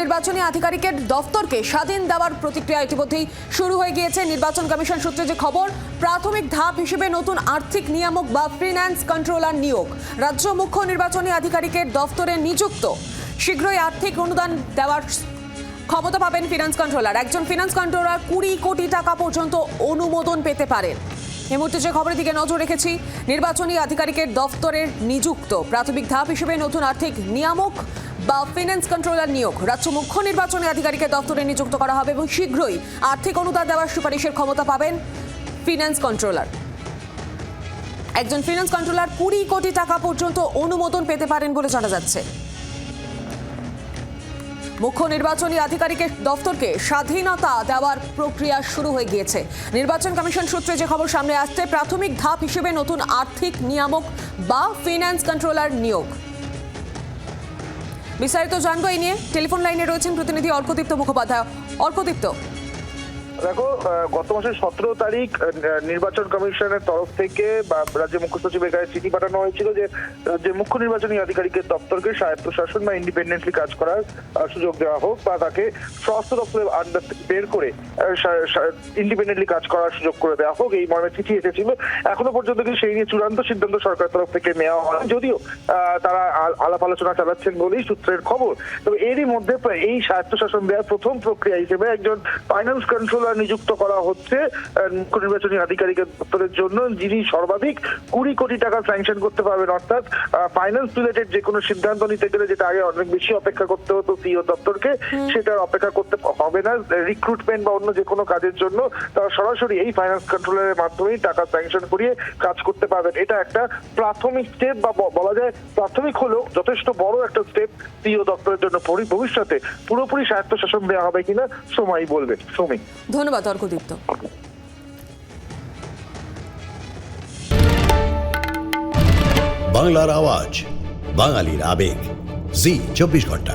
নির্বাচনী আধিকারিকের দফতরকে স্বাধীন দেওয়ার প্রতিক্রিয়া ইতিমধ্যেই শুরু হয়ে গিয়েছে। নির্বাচন কমিশন সূত্রে যে খবর, প্রাথমিক ধাপ হিসেবে নতুন আর্থিক নিয়ামক বা ফিন্যান্স কন্ট্রোলার নিয়োগ। রাজ্য মুখ্য নির্বাচনী আধিকারিকের দফতরে নিযুক্ত। শীঘ্রই আর্থিক অনুদান দেওয়ার ক্ষমতা পাবেন ফিনান্স কন্ট্রোলার। একজন ফিনান্স কন্ট্রোলার কুড়ি কোটি টাকা পর্যন্ত অনুমোদন পেতে পারেন। এই মুহূর্তে যে খবরের দিকে নজর রেখেছি, নির্বাচনী আধিকারিকের দফতরের নিযুক্ত। প্রাথমিক ধাপ হিসেবে নতুন আর্থিক নিয়ামক বা ফিনান্স কন্ট্রোলার নিয়োগ। রাজ্য মুখ্য নির্বাচনী আধিকারিকের দফতরে নিযুক্ত করা হবে এবং শীঘ্রই আর্থিক অনুদান দেওয়ার সুপারিশের ক্ষমতা পাবেন ফিনান্স কন্ট্রোলার একজন ফিনান্স কন্ট্রোলার কুড়ি কোটি টাকা পর্যন্ত অনুমোদন পেতে পারেন বলে জানা যাচ্ছে। মুখ্য নির্বাচনী আধিকারিকের দফতরকে স্বাধীনতা দেওয়ার প্রক্রিয়া শুরু হয়ে গিয়েছে। নির্বাচন কমিশন সূত্রে যে খবর সামনে আসছে, প্রাথমিক ধাপ হিসেবে নতুন আর্থিক নিয়ামক বা ফিনান্স কন্ট্রোলার নিয়োগ। বিস্তারিত জানব এই নিয়ে। টেলিফোন লাইনে রয়েছেন প্রতিনিধি অর্কদীপ্ত মুখোপাধ্যায়। অর্কদীপ্ত দেখো গত মাসের সতেরো তারিখ নির্বাচন কমিশনের তরফ থেকে বা রাজ্য মুখ্য সচিবের কাছে চিঠি পাঠানো হয়েছিল যে যে মুখ্য নির্বাচনী আধিকারিকের দপ্তরকে স্বায়ত্তশাসন বা ইন্ডিপেন্ডেন্টলি কাজ করার সুযোগ দেওয়া হোক বা তাকে স্বাস্থ্য দপ্তরের আন্ডার বের করে ইন্ডিপেন্ডেন্টলি কাজ করার সুযোগ করে দেওয়া হোক, এই মর্মে চিঠি এসেছিল। এখনও পর্যন্ত কিন্তু সেই নিয়ে চূড়ান্ত সিদ্ধান্ত সরকার তরফ থেকে নেওয়া হয়? যদিও তারা আলাপ আলোচনা চালাচ্ছেন বলেই সূত্রের খবর। তবে এরই মধ্যে এই স্বায়ত্তশাসন দেওয়ার প্রথম প্রক্রিয়া হিসেবে একজন ফাইন্যান্স কন্ট্রোলার নিযুক্ত করা হচ্ছে মুখ্য নির্বাচনী আধিকারিকের দপ্তরের জন্য যিনি সর্বাধিক কুড়ি কোটি টাকা স্যাংশন করতে পারবেন অর্থাৎ ফাইন্যান্স রিলেটেড যে কোনো সিদ্ধান্ত নিতে গেলে যেটা আগে অনেক বেশি অপেক্ষা করতে হতো সিও দপ্তরকে সেটা অপেক্ষা করতে হবে না। রিক্রুটমেন্ট বা অন্য যে কোনো কাজের জন্য তারা সরাসরি এই ফাইন্যান্স কন্ট্রোলারের মাধ্যমেই টাকা স্যাংশন করিয়ে কাজ করতে পারবেন। এটা একটা প্রাথমিক স্টেপ বা বলা যায় প্রাথমিক হলেও যথেষ্ট বড় একটা স্টেপ সিও দপ্তরের জন্য। ভবিষ্যতে পুরোপুরি স্বায়ত্তশাসন দেওয়া হবে কিনা সময়ই বলবে সমী। ধন্যবাদ অর্কদীপ্ত বাংলার আওয়াজ বাঙালির আবেগ। জি চব্বিশ ঘণ্টা।